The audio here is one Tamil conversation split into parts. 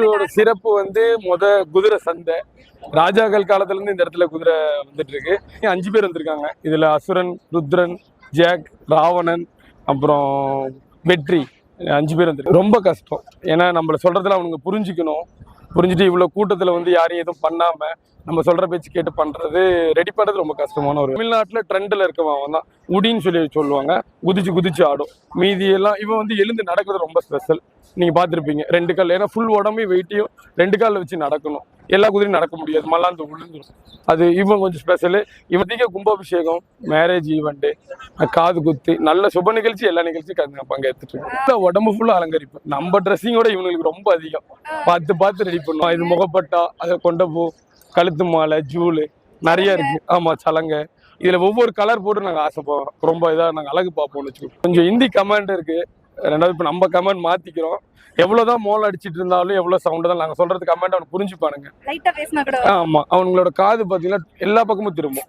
திருச்சூரோட சிறப்பு வந்து முத குதிரை சந்தை. ராஜாக்கள் காலத்துல இருந்து இந்த இடத்துல குதிரை வந்துட்டு இருக்கு அஞ்சு பேர் வந்திருக்காங்க. இதுல அசுரன் ருத்ரன் ஜாக் ராவணன் அப்புறம் வெற்றி அஞ்சு பேர் வந்திருக்கு. ரொம்ப கஷ்டம். ஏன்னா நம்மள சொல்றதுல அவனுங்க புரிஞ்சுக்கணும். புரிஞ்சுட்டு இவ்வளவு கூட்டத்துல வந்து யாரையும் எதுவும் பண்ணாம நம்ம சொல்ற பேச்சு கேட்டு பண்றது ரெடி பண்றது ரொம்ப கஷ்டமான ஒரு தமிழ்நாட்டுல ட்ரெண்ட்ல இருக்கவன் அவன் தான். உடின்னு சொல்லி சொல்லுவாங்க. குதிச்சு குதிச்சு ஆடும். மீதி எல்லாம் இவன் வந்து எழுந்து நடக்கிறது ரொம்ப ஸ்பெஷல் நீங்க பார்த்துருப்பீங்க. ரெண்டு கால் ஏன்னா ஃபுல் உடம்பையும் வெயிட்டையும் ரெண்டு காலில் வச்சு நடக்கணும். எல்லா குதிரையும் நடக்க முடியாது. மல்லாந்து விழுந்துடும் அது இவன் கொஞ்சம் ஸ்பெஷலு இவன் கும்பாபிஷேகம் மேரேஜ் ஈவெண்ட்டு காது குத்து நல்ல சுப நிகழ்ச்சி எல்லா நிகழ்ச்சியும் கங்க- பங்கேற்றுட்டு இருக்கோம். உடம்பு ஃபுல்லாக அலங்கரிப்பு. நம்ம ட்ரெஸ்ஸிங்கோட இவங்களுக்கு ரொம்ப அதிகம். பார்த்து பார்த்து ரெடி பண்ணுவோம் இது முகப்பட்டா அதை கொண்ட பூ. கழுத்து மாலை ஜூலு நிறைய இருக்கு. ஆமா சலங்க. இதுல ஒவ்வொரு கலர் போட்டு நாங்க ஆசைப்படுறோம் ரொம்ப இதா நாங்க அழகு பார்ப்போம்னு வச்சுக்கோ கொஞ்சம் ஹிந்தி கமெண்ட் இருக்கு. ரெண்டாவது இப்ப நம்ம கமெண்ட் மாத்திக்கிறோம். எவ்வளவுதான் மோல் அடிச்சிட்டு இருந்தாலும் எவ்வளவு சவுண்ட் தான் நாங்க சொல்றது கமெண்ட் அவன் புரிஞ்சுப்பானுங்க. ஆமா அவங்களோட காது பாத்தீங்கன்னா எல்லா பக்கமும் திரும்பும்.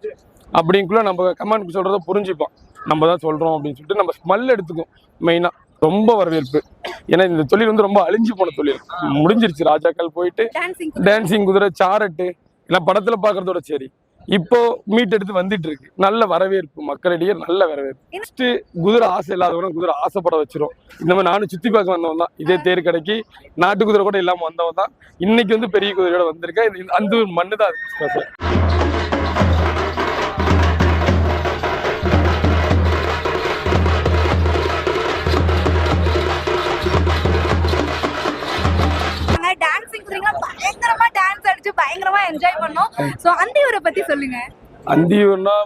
அப்படிங்குள்ள நம்ம கமெண்ட் சொல்றத புரிஞ்சுப்பான் நம்ம தான் சொல்றோம் அப்படின்னு சொல்லிட்டு நம்ம ஸ்மெல் எடுத்துக்கும். மெயினா ரொம்ப வரவேற்பு. ஏன்னா இந்த தொழில் வந்து ரொம்ப அழிஞ்சு போன தொழில். முடிஞ்சிருச்சு. ராஜாக்கள் போயிட்டு டான்சிங் குதிரை. சாரட்டு எல்லாம் படத்துல பாக்குறதோட சரி. இப்போ மீட் எடுத்து வந்துட்டு இருக்கு நல்ல வரவேற்பு மக்களிடையே நல்ல வரவேற்பு. ஃபர்ஸ்ட் குதிரை ஆசை இல்லாதவங்க குதிரை ஆசைப்பட வச்சிரும். இந்த மாதிரி நானும் சுத்தி பார்க்க வந்தவன் தான். இதே தேர் கடைக்கு நாட்டு குதிரை கூட இல்லாம வந்தவன் தான். இன்னைக்கு வந்து பெரிய குதிரையோட வந்திருக்கேன் இது அந்த ஒரு மண்ணு தான் பயங்கரமா என்ஜாய் பண்ணோம். சோ அந்தியூரை பத்தி சொல்லுங்க. அந்தியூர்னா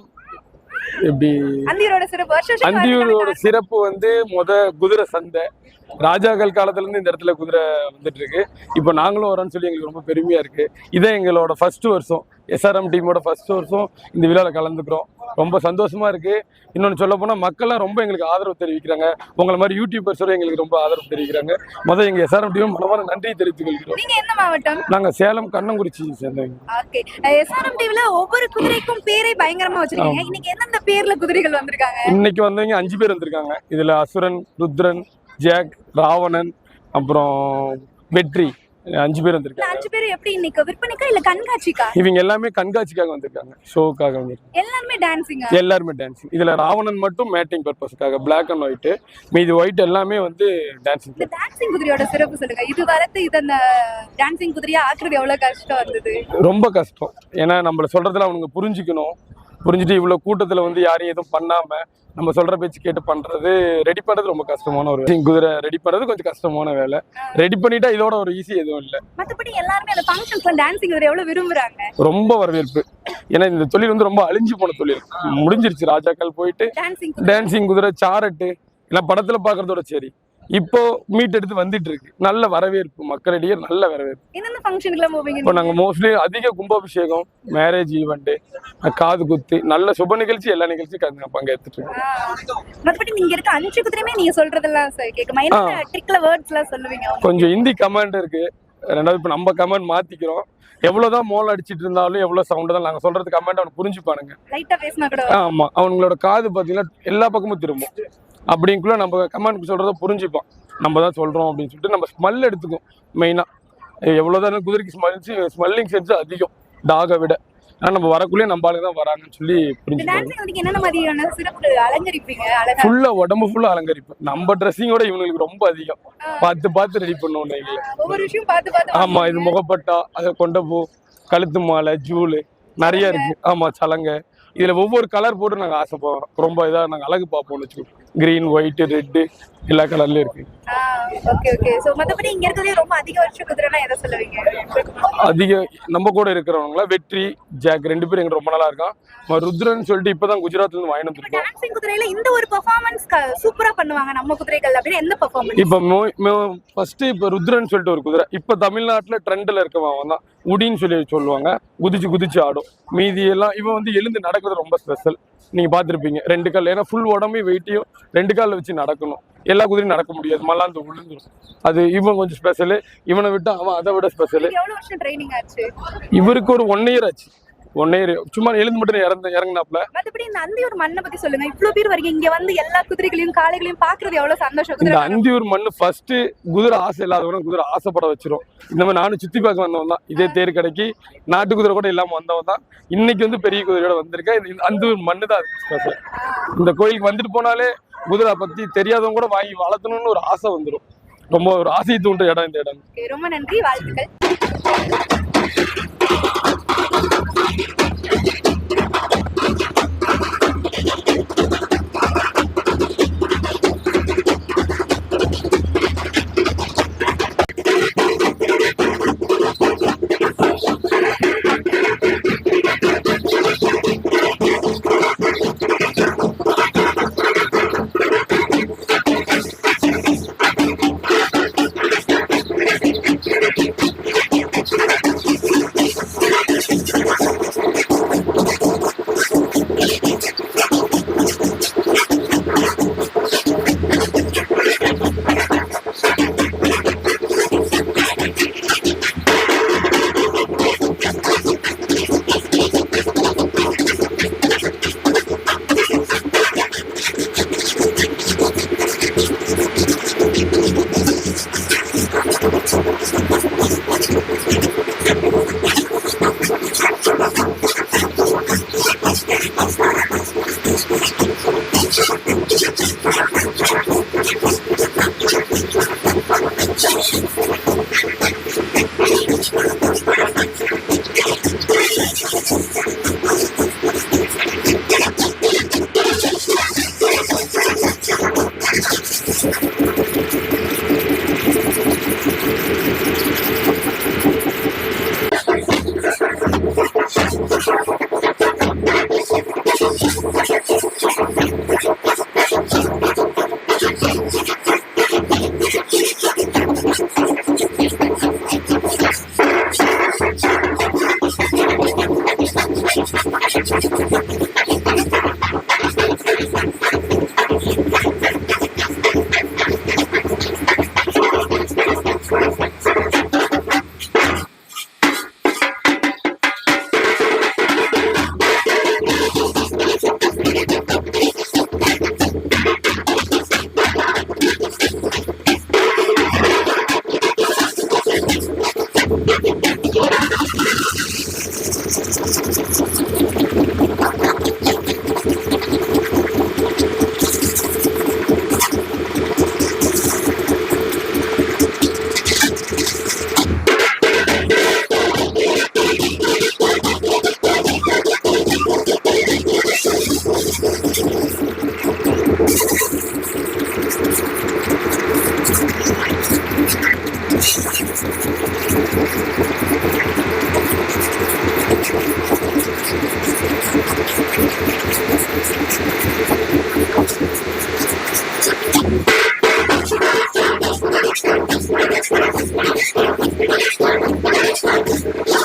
எப்படி? அந்தியூரோட சிறப்பு. அந்தியூரோட சிறப்பு வந்து முத குதிரை சந்தை. ராஜாக்கள் காலத்துல இருந்து இந்த இடத்துல குதிரை வந்துட்டு இருக்கு இப்போ நாங்களும் வரோம்னு சொல்லி எங்களுக்கு ரொம்ப பெருமையா இருக்கு. இதே எங்களோட ஃபர்ஸ்ட் வருஷம். எஸ்ஆர்எம் டீமோட ஃபர்ஸ்ட் வருஷம் இந்த விழாவில் கலந்துக்கிறோம். ரொம்ப சந்தோஷமா இருக்கு. இன்னொன்று சொல்ல போனால் மக்கள்லாம் ரொம்ப எங்களுக்கு ஆதரவு தெரிவிக்கிறாங்க. உங்களை மாதிரி யூடியூபர்ஸோட எங்களுக்கு ரொம்ப ஆதரவு தெரிவிக்கிறாங்க. முதல் எங்க எஸ்ஆர்எம் டீம் மனமான நன்றி தெரிவித்துக் கொள்கிறோம். நீங்க மாவட்டம்? சேலம் கண்ணங்குறிச்சி சேர்ந்தவங்க. எஸ்ஆர்எம் டிவில ஒவ்வொரு குதிரைக்கும் பேரை பயங்கரமா வச்சிருக்கீங்க. இன்னைக்கு எந்தெந்த பேர்ல குதிரைகள் வந்திருக்காங்க? இன்னைக்கு வந்தவங்க அஞ்சு பேர் வந்திருக்காங்க. இதுல அசுரன் ருத்ரன் ஜாக் ராவணன் அப்புறம் வெற்றி அஞ்சு பேர் வந்திருக்காங்க. அஞ்சு பேர் எப்படி இன்னைக்கு? விற்பனைக்கா இல்ல கண்காட்சிக்கா? இவங்க எல்லாமே கண்காட்சிக்காக வந்திருக்காங்க. ஷோக்காக வந்திருக்காங்க. எல்லாருமே டான்சிங்கா எல்லாருமே டான்சிங் இதுல ராவணன் மட்டும் மேட்டிங் பர்பஸ்க்காக Black அண்ட் ஒயிட் மீதி ஒயிட் எல்லாமே வந்து டான்சிங் இந்த டான்சிங் குதிரையோட சிறப்பு சொல்லுங்க. இது வளர்த்து இது அந்த டான்சிங் குதிரையா ஆக்குறது எவ்வளவு கஷ்டம் வந்தது ரொம்ப கஷ்டம். ஏன்னா நம்மள சொல்றதுல அவனுங்க புரிஞ்சுக்கணும். புரிஞ்சுட்டு இவ்வளவு கூட்டத்துல வந்து யாரையும் எதுவும் பண்ணாம நம்ம சொல்ற பேச்சு கேட்டு பண்றது ரெடி பண்றது ரொம்ப கஷ்டமான ஒரு. குதிரை ரெடி பண்றது கொஞ்சம் கஷ்டமான வேலை. ரெடி பண்ணிட்டா இதோட ஒரு ஈஸி எதுவும் இல்லை. மத்தபடி எல்லாருமே அந்த ஃபங்க்ஷன்ஸ்ல டான்சிங் குதிரை எவ்வளவு விரும்புறாங்க? ரொம்ப வரவேற்பு. ஏன்னா இந்த தொழில் வந்து ரொம்ப அழிஞ்சு போன தொழில். முடிஞ்சிருச்சு. ராஜாக்கள் போயிட்டு டான்சிங் குதிரை சாரட்டு எல்லாம் படத்துல பாக்குறதோட சரி. இப்போ மீட் எடுத்து வந்துட்டு இருக்கு நல்ல வரவேற்பு மக்களிடையே நல்ல வரவேற்பு. இப்போ நாங்க மோஸ்ட்லி அதிக கும்பாபிஷேகம் மேரேஜ் ஈவெண்ட் காது குத்து நல்ல சுப நிகழ்ச்சி எல்லா நிகழ்ச்சியும் பங்கேற்றுட்டு இருக்கோம். கொஞ்சம் ஹிந்தி கமெண்ட் இருக்கு. ரெண்டாவது இப்போ நம்ம கமெண்ட் மாத்திக்கிறோம். எவ்வளவுதான் மோல் அடிச்சிட்டு இருந்தாலும் எவ்வளவு சவுண்ட் தான் நாங்க சொல்றது கமெண்ட் அவன் புரிஞ்சுப்பானுங்க. லைட்டா பேசினா கூட ஆமா. அவங்களோட காது பாத்தீங்கன்னா எல்லா பக்கமும் திரும்பும். அப்படிங்குள்ள நம்ம கமெண்ட் சொல்றத புரிஞ்சுப்பான் நம்ம தான் சொல்றோம் அப்படின்னு சொல்லிட்டு நம்ம ஸ்மெல் எடுத்துக்கும். மெயினா எவ்வளவுதான் குதிரைக்கு ஸ்மெல் ஸ்மெல்லிங் சென்ஸ் அதிகம். டாகை விட. ஆனா நம்ம வரக்குள்ளே நம்ம ஆளுங்க தான் வராங்கன்னு சொல்லி இந்த புரிஞ்சுப்பாங்க டான்சிங் வந்து என்னென்ன மாதிரியான சிறப்பு அலங்கரிப்பீங்க? அழகா. ஃபுல்லா உடம்பு ஃபுல்லா அலங்கரிப்பு நம்ம ட்ரெஸ்ஸிங்கோட இவங்களுக்கு ரொம்ப அதிகம். பார்த்து பார்த்து ரெடி பண்ணுவோம் எங்களை ஒவ்வொரு விஷயம் பார்த்து பார்த்து ஆமா இது முகப்பட்டா அதை கொண்ட பூ. கழுத்து மாலை ஜூலு நிறைய இருக்கு. ஆமா சலங்க. இதுல ஒவ்வொரு கலர் போட்டு நாங்க ஆசைப்படுறோம் ரொம்ப இதா நாங்க அழகு பார்ப்போம்னு வச்சுக்கோ கிரீன் ஒயிட் ரெட்டு எல்லா கலர்லயும் இருக்கு. அதிக நம்ம கூட இருக்கிறவங்கள வெற்றி ஜாக் ரெண்டு பேரும் எங்க ரொம்ப நல்லா இருக்கான். ருத்ரன் சொல்லிட்டு இப்பதான் குஜராத்ல இருந்து வாங்கிட்டு வந்திருக்கோம். இந்த ஒரு பெர்ஃபார்மன்ஸ் சூப்பரா பண்ணுவாங்க நம்ம குதிரைகள் அப்படின்னு எந்த பெர்ஃபார்மன்ஸ் இப்ப ஃபர்ஸ்ட் இப்ப ருத்ரன் சொல்லிட்டு ஒரு குதிரை. இப்ப தமிழ்நாட்டுல ட்ரெண்ட்ல இருக்கவன் தான். உடின்னு சொல்லி சொல்லுவாங்க. குதிச்சு குதிச்சு ஆடும். மீதி எல்லாம் இவன் வந்து எழுந்து நடக்கிறது ரொம்ப ஸ்பெஷல் நீங்க பார்த்திருப்பீங்க. ரெண்டு கால் ஏன்னா ஃபுல் உடம்பு வெயிட்டையும் ரெண்டு கால்ல வச்சு நடக்கணும். எல்லா குதிரையும் நடக்க முடியாது. மல்லாந்து விழுந்துரும் அது இவன் கொஞ்சம் ஸ்பெஷல் இவனை விட்டு அவன் அதை விட ஸ்பெஷல் இவருக்கு ஒரு ஒன் இயர் ஆச்சு. ஒன் இயர் சும்மா எழுந்து மட்டும் இறந்து இறங்கினாப்ல மத்தபடி இந்த அந்தியூர் மண்ணை பத்தி சொல்லுங்க. இவ்வளவு பேர் வரீங்க. இங்க வந்து எல்லா குதிரைகளையும் காளைகளையும் பாக்குறது எவ்வளவு சந்தோஷம். இந்த அந்தியூர் மண்ணு ஃபர்ஸ்ட் குதிரை ஆசை இல்லாதவங்க குதிரை ஆசைப்பட வச்சிரும். இந்த மாதிரி நானும் சுத்தி பார்க்க வந்தவன் தான். இதே தேர் கடைக்கு நாட்டு குதிரை கூட இல்லாம வந்தவன் தான். இன்னைக்கு வந்து பெரிய குதிரையோட வந்திருக்கேன். அந்தியூர் மண்ணு தான். இந்த கோயிலுக்கு வந்துட்டு போனாலே குதிரை பத்தி தெரியாதவங்க கூட வாங்கி வளர்த்தணும்னு ஒரு ஆசை வந்துடும் ரொம்ப ஒரு ஆசை தூண்டுற இடம் இந்த இடம். ரொம்ப நன்றி. வாழ்த்துக்கள். Gracias. Thank you. Yeah.